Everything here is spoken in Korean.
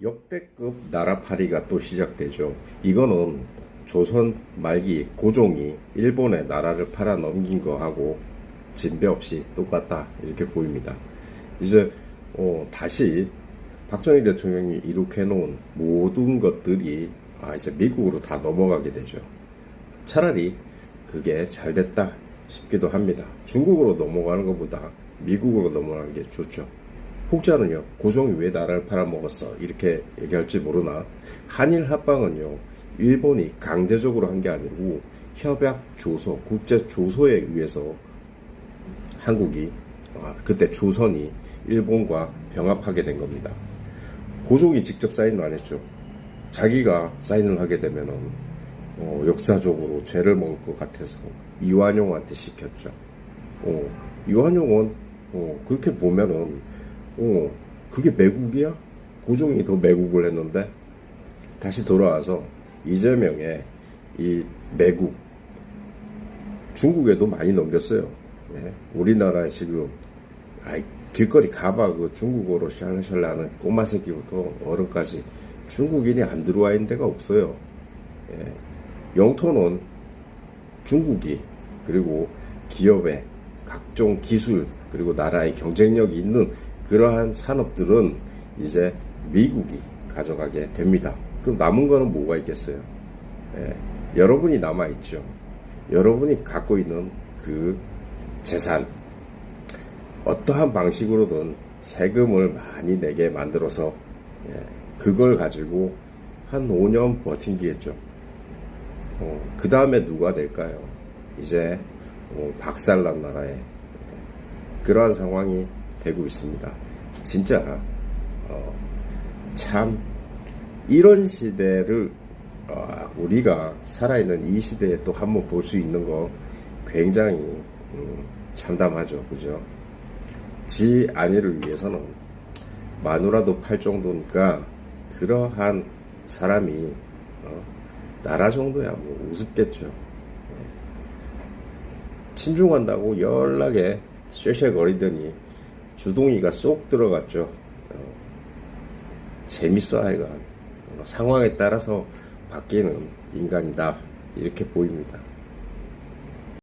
역대급 나라파리가 또 시작되죠. 이거는 조선 말기 고종이 일본에 나라를 팔아 넘긴 거하고 진배 없이 똑같다 이렇게 보입니다. 이제 어, 다시 박정희 대통령이 이룩해 놓은 모든 것들이 아, 이제 미국으로 다 넘어가게 되죠. 차라리 그게 잘 됐다 싶기도 합니다. 중국으로 넘어가는 것보다 미국으로 넘어가는 게 좋죠. 혹자는요, 고종이 왜 나라를 팔아먹었어? 이렇게 얘기할지 모르나, 한일 합방은요, 일본이 강제적으로 한 게 아니고, 협약 조소, 국제 조소에 의해서 한국이, 아, 그때 조선이 일본과 병합하게 된 겁니다. 고종이 직접 사인을 안 했죠. 자기가 사인을 하게 되면은, 어, 역사적으로 죄를 먹을 것 같아서 이완용한테 시켰죠. 어, 이완용은 어, 그렇게 보면은 어, 그게 매국이야? 고종이 더 매국을 했는데 다시 돌아와서 이재명의 이 매국 중국에도 많이 넘겼어요. 예? 우리나라에 지금 아이, 길거리 가봐 그 중국어로 샬라샬라 하는 꼬마 새끼부터 어른까지 중국인이 안 들어와 있는 데가 없어요. 예. 영토는 중국이 그리고 기업의 각종 기술 그리고 나라의 경쟁력이 있는 그러한 산업들은 이제 미국이 가져가게 됩니다. 그럼 남은 거는 뭐가 있겠어요? 예, 여러분이 남아 있죠. 여러분이 갖고 있는 그 재산 어떠한 방식으로든 세금을 많이 내게 만들어서 예, 그걸 가지고 한 5년 버틴기겠죠. 어, 그 다음에 누가 될까요? 이제 어, 박살난 나라에 예, 그러한 상황이 되고 있습니다. 진짜 어, 참 이런 시대를 어, 우리가 살아있는 이 시대에 또 한번 볼 수 있는 거 굉장히 음, 참담하죠, 그죠? 지 안위를 위해서는 마누라도 팔 정도니까 그러한 사람이 어, 나라 정도야 뭐 우습겠죠. 예. 친중한다고 연락에 쉐쉐거리더니 주둥이가 쏙 들어갔죠. 어, 재밌어 하여간 어, 상황에 따라서 바뀌는 인간이다 이렇게 보입니다.